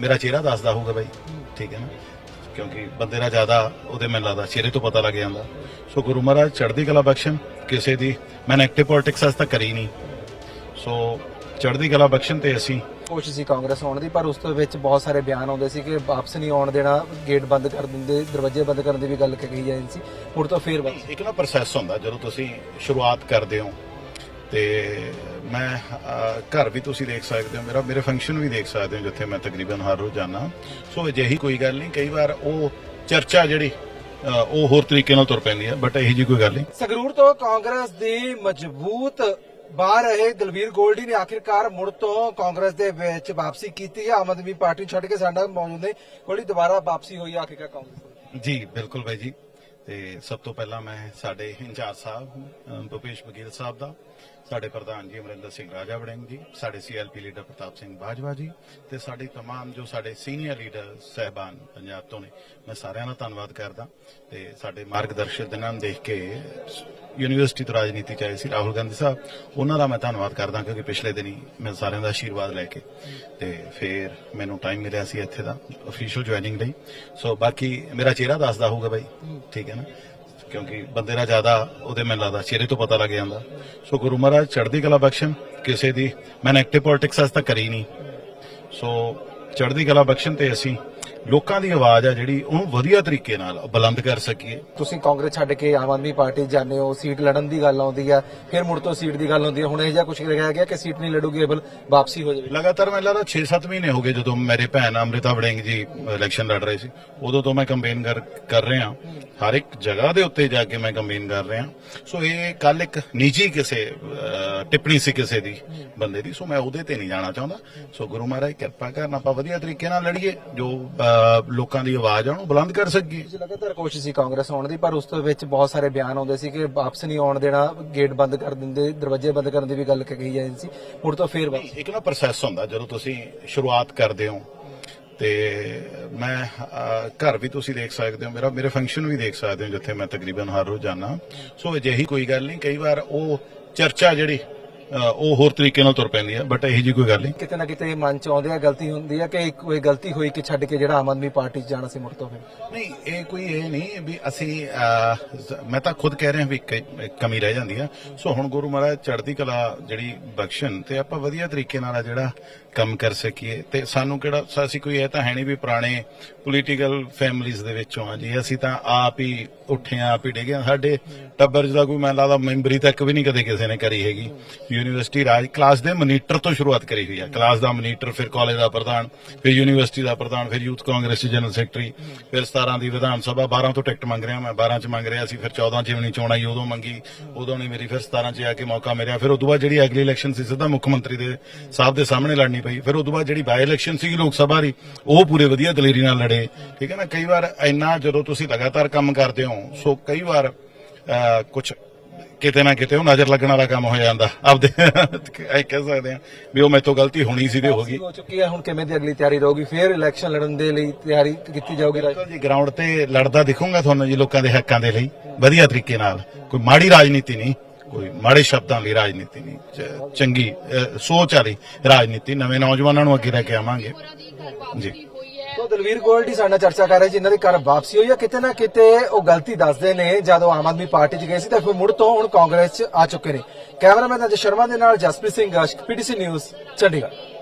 ਮੇਰਾ ਚਿਹਰਾ ਦੱਸਦਾ ਹੋਊਗਾ ਬਾਈ। ਠੀਕ ਹੈ ਨਾ? ਕਿਉਂਕਿ ਬੰਦੇ ਦਾ ਜ਼ਿਆਦਾ ਉਹਦੇ ਮੈਨੂੰ ਲੱਗਦਾ ਚਿਹਰੇ ਤੋਂ ਪਤਾ ਲੱਗ ਜਾਂਦਾ। ਸੋ ਗੁਰੂ ਮਹਾਰਾਜ ਚੜ੍ਹਦੀ ਕਲਾ ਬਖਸ਼ਣ। ਕਿਸੇ ਦੀ ਮੈਂ ਐਕਟਿਵ ਪੋਲਿਟਿਕਸ ਅਸ ਤਾਂ ਕਰੀ ਨਹੀਂ। ਸੋ ਚੜ੍ਹਦੀ ਕਲਾ ਬਖਸ਼ਣ ਤੇ ਅਸੀਂ ਕੋਸ਼ਿਸ਼ ਸੀ ਕਾਂਗਰਸ ਆਉਣ ਦੀ ਪਰ ਉਸ ਤੋਂ ਵਿੱਚ ਬਹੁਤ ਸਾਰੇ ਬਿਆਨ ਆਉਂਦੇ ਸੀ ਕਿ ਵਾਪਸ ਨਹੀਂ ਆਉਣ ਦੇਣਾ ਗੇਟ ਬੰਦ ਕਰ ਦਿੰਦੇ ਦਰਵਾਜ਼ੇ ਬੰਦ ਕਰਨ ਦੀ ਵੀ ਗੱਲ ਕਹੀ ਜਾਂਦੀ ਸੀ। ਮੁੜ ਤੋਂ ਫੇਰ ਵਾਪਸ। ਇੱਕ ਨਾ ਪ੍ਰੋਸੈਸ ਹੁੰਦਾ ਜਦੋਂ ਤੁਸੀਂ ਸ਼ੁਰੂਆਤ ਕਰਦੇ ਹੋ ਤੇ ਮੈਂ ਘਰ ਵੀ ਤੁਸੀਂ ਦੇਖ ਸਕਦੇ ਹੋ ਮੇਰਾ ਮੇਰੇ ਫੰਕਸ਼ਨ ਵੀ ਦੇਖ ਸਕਦੇ ਹੋ ਜਿੱਥੇ ਮੈਂ ਤਕਰੀਬਨ ਹਰ ਰੋਜ਼ ਜਾਣਾ ਸੋ ਅਜਿਹੀ ਕੋਈ ਗੱਲ ਨਹੀਂ ਕਈ ਵਾਰ ਉਹ ਚਰਚਾ ਜਿਹੜੀ ਉਹ ਹੋਰ ਤਰੀਕੇ ਨਾਲ ਤੁਰ ਪੈਂਦੀ ਹੈ ਬਟ ਇਹੀ ਜੀ ਕੋਈ ਗੱਲ ਨਹੀਂ। ਸੰਗਰੂਰ ਤੋਂ ਕਾਂਗਰਸ ਦੀ ਮਜ਼ਬੂਤ ਬਾਹਰ ਰਹੇ ਦਲਵੀਰ ਗੋਲਡੀ ਨੇ ਆਖਿਰਕਾਰ ਮੁੜ ਤੋਂ ਕਾਂਗਰਸ ਦੇ ਵਿੱਚ ਵਾਪਸੀ ਕੀਤੀ ਹੈ। ਆਮ ਆਦਮੀ ਪਾਰਟੀ ਛੱਡ ਕੇ ਸਾਡਾ ਮੌਜੂਦ ਨੇ ਗੋਲਡੀ ਦੁਬਾਰਾ ਵਾਪਸੀ ਹੋਈ ਆਖਿਰਕਾਰ ਕਾਂਗਰਸ ਜੀ ਬਿਲਕੁਲ ਬਾਈ ਜੀ। ਤੇ ਸਭ ਤੋਂ ਪਹਿਲਾਂ ਮੈਂ ਸਾਡੇ ਇੰਚਾਰਜ ਸਾਹਿਬ ਅਹ, ਭੁਪੇਸ਼ ਬਗੀਲ ਸਾਹਿਬ ਦਾ ਸਾਡੇ ਪ੍ਰਧਾਨ ਜੀ ਅਮਰਿੰਦਰ ਸਿੰਘ ਰਾਜਾ ਵੜਿੰਗ ਜੀ ਸਾਡੇ ਸੀਐਲਪੀ ਲੀਡਰ ਪ੍ਰਤਾਪ ਸਿੰਘ ਬਾਜਵਾ ਜੀ ਤੇ ਸਾਡੇ तमाम ਜੋ ਸਾਡੇ ਸੀਨੀਅਰ ਲੀਡਰ ਸਹਿਬਾਨ ਪੰਜਾਬ ਤੋਂ ਨੇ ਮੈਂ ਸਾਰਿਆਂ ਦਾ ਧੰਨਵਾਦ ਕਰਦਾ ਤੇ ਸਾਡੇ ਮਾਰਗਦਰਸ਼ਕ ਦੇ ਨਾਮ ਦੇਖ ਕੇ ਯੂਨੀਵਰਸਿਟੀ ਤੋਂ ਰਾਜਨੀਤੀ ਚ ਆਏ ਸੀ, ਰਾਹੁਲ ਗਾਂਧੀ ਸਾਹਿਬ। ਉਹਨਾਂ ਦਾ ਮੈਂ ਧੰਨਵਾਦ ਕਰਦਾ ਕਿਉਂਕਿ ਪਿਛਲੇ ਦਿਨੀ ਮੈਂ ਸਾਰਿਆਂ ਦਾ ਆਸ਼ੀਰਵਾਦ ਲੈ ਕੇ ਤੇ ਫਿਰ ਮੈਨੂੰ ਟਾਈਮ ਮਿਲਿਆ ਸੀ ਇੱਥੇ ਦਾ ਅਫੀਸ਼ੀਅਲ ਜੁਆਇਨਿੰਗ ਲਈ। ਸੋ ਬਾਕੀ ਮੇਰਾ ਚਿਹਰਾ ਦੱਸਦਾ ਹੋਊਗਾ ਬਾਈ, ਠੀਕ ਹੈ ਨਾ? ਕਿਉਂਕਿ ਬੰਦੇ ਦਾ ਜ਼ਿਆਦਾ ਉਹਦੇ ਮੈਨੂੰ ਲੱਗਦਾ, ਚਿਹਰੇ ਤੋਂ ਪਤਾ ਲੱਗ ਜਾਂਦਾ। ਸੋ ਗੁਰੂ ਮਹਾਰਾਜ, ਚੜ੍ਹਦੀ ਕਲਾ ਬਖਸ਼ਣ, ਕਿਸੇ ਦੀ, ਮੈਂ ਐਕਟਿਵ ਪੋਲਿਟਿਕਸ ਅਸ ਤਾਂ ਕਰੀ ਨਹੀਂ। ਸੋ ਚੜ੍ਹਦੀ ਕਲਾ ਬਖਸ਼ਣ ਤੇ ਅਸੀਂ ਲੋਕਾਂ ਦੀ ਆਵਾਜ਼ ਆ ਜਿਹੜੀ ਉਹਨੂੰ ਵਧੀਆ ਤਰੀਕੇ ਨਾਲ ਬੁਲੰਦ ਕਰ ਸਕੀਏ। ਤੁਸੀਂ ਕਾਂਗਰਸ ਛੱਡ ਕੇ ਆਮ ਆਦਮੀ ਪਾਰਟੀ ਜਾਂਦੇ ਹੋ ਸੀਟ ਲੜਨ ਦੀ ਗੱਲ ਆਉਂਦੀ ਹੈ ਫਿਰ ਮੁੜ ਤੋਂ ਸੀਟ ਦੀ ਗੱਲ ਆਉਂਦੀ ਹੁਣ ਇਹ ਜਿਹਾ ਕੁਝ ਕਿਹਾ ਗਿਆ ਕਿ ਸੀਟ ਨਹੀਂ ਲੜੂਗੀ ਬਲ ਵਾਪਸੀ ਹੋ ਜਾਵੇ ਲਗਾਤਾਰ ਮੈਨੂੰ ਲੱਗਦਾ 6-7 ਮਹੀਨੇ ਹੋ ਗਏ ਜਦੋਂ ਮੇਰੇ ਭੈਣ ਅੰਮ੍ਰਿਤਾ ਵੜਿੰਗ ਜੀ ਇਲੈਕਸ਼ਨ ਲੜ ਰਹੇ ਸੀ। ਉਦੋਂ ਤੋਂ ਮੈਂ ਕੰਪੇਨ ਕਰ ਕਰ ਰਿਹਾ। ਹਰ ਇੱਕ ਜਗ੍ਹਾ ਦੇ ਉੱਤੇ ਜਾ ਕੇ ਮੈਂ ਕੰਪੇਨ ਕਰ ਰਿਹਾ। ਸੋ ਇਹ ਕੱਲ ਇੱਕ ਨਿੱਜੀ ਕਿਸੇ ਟਿੱਪਣੀ ਸੀ ਕਿਸੇ ਦੀ ਬੰਦੇ ਦੀ। ਸੋ ਮੈਂ ਉਹਦੇ ਤੇ ਨਹੀਂ ਜਾਣਾ ਚਾਹੁੰਦਾ। ਸੋ ਗੁਰੂ ਮਹਾਰਾਜ ਕਿਰਪਾ ਕਰਨ ਆਪਾਂ ਵਧੀਆ ਤਰੀਕੇ ਨਾਲ ਲੜੀਏ ਜੋ ਲੋਕਾਂ ਦੀ ਆਵਾਜ਼ ਆ ਉਹਨੂੰ ਬੁਲੰਦ ਕਰ ਸਕੀਏ। ਤੁਸੀਂ ਲਗਾਤਾਰ ਕੋਸ਼ਿਸ਼ ਸੀ ਕਾਂਗਰਸ ਆਉਣ ਦੀ ਪਰ ਉਸ ਤੋਂ ਵਿੱਚ ਬਹੁਤ ਸਾਰੇ ਬਿਆਨ ਆਉਂਦੇ ਸੀ ਕਿ ਵਾਪਸ ਨਹੀਂ ਆਉਣ ਦੇਣਾ ਗੇਟ ਬੰਦ ਕਰ ਦਿੰਦੇ ਦਰਵਾਜ਼ੇ ਬੰਦ ਕਰਨ ਦੀ ਵੀ ਗੱਲ ਕਹੀ ਜਾਂਦੀ ਸੀ। ਮੁੜ ਤੋਂ ਫੇਰ ਵਾਪਸ। ਇੱਕ ਨਾ ਪ੍ਰੋਸੈਸ ਹੁੰਦਾ ਜਦੋਂ ਤੁਸੀਂ ਸ਼ੁਰੂਆਤ ਕਰਦੇ ਹੋ ਤੇ ਮੈਂ ਘਰ ਵੀ ਤੁਸੀਂ ਦੇਖ ਸਕਦੇ ਹੋ ਮੇਰਾ ਮੇਰੇ ਫੰਕਸ਼ਨ ਵੀ ਦੇਖ ਸਕਦੇ ਹੋ ਜਿੱਥੇ ਮੈਂ ਤਕਰੀਬਨ ਹਰ ਰੋਜ਼ ਜਾਣਾ ਸੋ ਅਜਿਹੀ ਕੋਈ ਗੱਲ ਨਹੀਂ ਕਈ ਵਾਰ ਉਹ ਚਰਚਾ ਜਿਹੜੀ ਉਹ ਹੋਰ ਤਰੀਕੇ ਨਾਲ ਤੁਰ ਪੈਂਦੀ ਹੈ ਬਟ ਇਹੀ ਜੀ ਕੋਈ ਗੱਲ ਨਹੀਂ। ਕਿਤੇ ਨਾ ਕਿਤੇ ਮਨ ਚ ਆਉਂਦੇ ਆ ਗਲਤੀ ਹੁੰਦੀ ਆ ਕਿ ਕੋਈ ਗਲਤੀ ਹੋਈ ਕਿ ਛੱਡ ਕੇ ਜਿਹੜਾ ਆਮ ਆਦਮੀ ਪਾਰਟੀ ਚ ਜਾਣਾ ਸੀ ਮੁੜ ਤੋਂ ਫਿਰ? ਨਹੀਂ ਇਹ ਕੋਈ ਇਹ ਨਹੀਂ ਵੀ ਅਸੀਂ ਮੈਂ ਤਾਂ ਖੁਦ ਕਹਿ ਰਿਹਾ ਵੀ ਕਮੀ ਰਹਿ ਜਾਂਦੀ ਆ। ਸੋ ਹੁਣ ਗੁਰੂ ਮਹਾਰਾਜ ਚੜ੍ਹਦੀ ਕਲਾ ਜਿਹੜੀ ਬਖਸ਼ਣ ਤੇ ਆਪਾਂ ਵਧੀਆ ਤਰੀਕੇ ਨਾਲ ਆ ਜਿਹੜਾ ਕੰਮ ਕਰ ਸਕੀਏ। ਤੇ ਸਾਨੂੰ ਕਿਹੜਾ ਅਸੀਂ ਕੋਈ ਇਹ ਤਾਂ ਹੈ ਨਹੀਂ ਵੀ ਪੁਰਾਣੇ ਪੋਲੀਟੀਕਲ ਫੈਮਿਲੀਜ਼ ਦੇ ਵਿੱਚੋਂ ਆ ਜੀ। ਅਸੀਂ ਤਾਂ ਆਪ ਹੀ ਉੱਠੇ ਆਪ ਹੀ ਡਿੱਗੇ। ਸਾਡੇ ਟੱਬਰ ਜਿਹਦਾ ਕੋਈ ਮੈਨੂੰ ਲੱਗਦਾ ਮੈਂਬਰੀ ਤੱਕ ਵੀ ਨਹੀਂ ਕਦੇ ਕਿਸੇ ਨੇ ਕਰੀ ਹੈਗੀ। ਯੂਨੀਵਰਸਿਟੀ ਰਾਜ ਕਲਾਸ ਦੇ ਮਨੀਟਰ ਤੋਂ ਸ਼ੁਰੂਆਤ ਕਰੀ ਹੋਈ ਆ ਕਲਾਸ ਦਾ ਮਨੀਟਰ ਫਿਰ ਕਾਲਜ ਦਾ ਪ੍ਰਧਾਨ ਫਿਰ ਯੂਨੀਵਰਸਿਟੀ ਦਾ ਪ੍ਰਧਾਨ ਫਿਰ ਯੂਥ ਕਾਂਗਰਸ ਦੇ ਜਨਰਲ ਸੈਕਟਰੀ ਫਿਰ 17 ਦੀ ਵਿਧਾਨ ਸਭਾ 12 ਤੋਂ ਟਿਕਟ ਮੰਗ ਰਿਹਾ ਮੈਂ 12 ਚ ਮੰਗ ਰਿਹਾ ਸੀ ਫਿਰ 14 ਚ ਚੋਣ ਆਈ ਉਦੋਂ ਮੰਗੀ ਉਦੋਂ ਨਹੀਂ ਮੇਰੀ ਫਿਰ 17 ਚ ਆ ਕੇ ਮੌਕਾ ਮਿਲਿਆ। ਫਿਰ ਉਦੋਂ ਬਾਅਦ ਜਿਹੜੀ ਅਗਲੀ ਇਲੈਕਸ਼ਨ ਸੀ ਸਿੱਧਾ ਮੁੱਖ ਮੰਤਰੀ ਦੇ ਸਾਹਿਬ ਦੇ ਸਾਹਮਣੇ ਲੜਨੀ ਪਈ। ਫਿਰ ਉਦੋਂ ਬਾਅਦ ਜਿਹੜੀ ਬਾਈ ਇਲੈਕਸ਼ਨ ਸੀ ਲੋਕ ਸਭਾ ਦੀ ਉਹ ਪੂਰੇ ਵਧੀਆ ਦਲੇਰੀ ਨਾਲ ਲੜੇ। ਠੀਕ ਹੈ ਨਾ? ਕਈ ਵਾਰ ਇੰਨਾ ਜਦੋਂ ਤੁਸੀਂ ਲਗਾਤਾਰ ਕੰਮ ਕਰਦੇ ਹੋ ਸੋ ਕਈ ਵਾਰ ਕੁਝ ਕਿਤੇ ਨਾ ਕਿਤੇ ਉਹ ਨਜ਼ਰ ਲੱਗਣ ਵਾਲਾ ਕੰਮ ਹੋ ਜਾਂਦਾ। ਆਪਦੇ ਇਹ ਕਹਿ ਸਕਦੇ ਆ ਵੀ ਉਹ ਮੇਤੋਂ ਗਲਤੀ ਹੋਣੀ ਸੀ ਤੇ ਹੋ ਗਈ। ਹੋ ਚੁੱਕੀ ਹੈ ਹੁਣ ਕਿਵੇਂ ਦੀ ਅਗਲੀ ਤਿਆਰੀ ਰਹੂਗੀ? ਫਿਰ ਇਲੈਕਸ਼ਨ ਲੜਨ ਦੇ ਲਈ ਤਿਆਰੀ ਕੀਤੀ ਜਾਊਗੀ ਰਾਜ- ਜੀ ਗਰਾਊਂਡ ਤੇ ਲੜਦਾ ਦਿਖੂੰਗਾ ਤੁਹਾਨੂੰ ਜੀ ਲੋਕਾਂ ਦੇ ਹੱਕਾਂ ਦੇ ਲਈ। ਵਧੀਆ ਤਰੀਕੇ ਨਾਲ। ਕੋਈ ਮਾੜੀ ਰਾਜਨੀਤੀ ਨਹੀਂ ਕੋਈ ਮਾੜੇ ਸ਼ਬਦਾਂ ਲਈ ਰਾਜਨੀਤੀ ਨਹੀਂ। ਚੰਗੀ ਸੋਚ ਵਾਲੀ ਰਾਜਨੀਤੀ ਨਵੇਂ ਨੌਜਵਾਨਾਂ ਨੂੰ ਅੱਗੇ ਲੈ ਕੇ ਆਵਾਂਗੇ। ਜੀ। ਸੋ ਦਲਵੀਰ ਗੋਲਡੀ ਸਾਡੇ ਨਾਲ ਚਰਚਾ ਕਰ ਰਹੇ ਜੀ ਇਹਨਾਂ ਦੀ ਘਰ ਵਾਪਸੀ ਹੋਈ ਹੈ ਕਿਤੇ ਨਾ ਕਿਤੇ ਉਹ ਗਲਤੀ ਦੱਸਦੇ ਨੇ, ਜਦੋਂ ਆਮ ਆਦਮੀ ਪਾਰਟੀ 'ਚ ਗਏ ਸੀ, ਤਾਂ ਫਿਰ ਮੁੜ ਤੋਂ ਹੁਣ ਕਾਂਗਰਸ 'ਚ ਆ ਚੁੱਕੇ ਨੇ। ਕੈਮਰਾਮੈਨ ਅਜੇ ਸ਼ਰਮਾ ਦੇ ਨਾਲ ਜਸਪ੍ਰੀਤ ਸਿੰਘ ਗਸ਼ਟ ਪੀਟੀਸੀ ਨਿਊਜ਼, ਚੰਡੀਗੜ੍ਹ।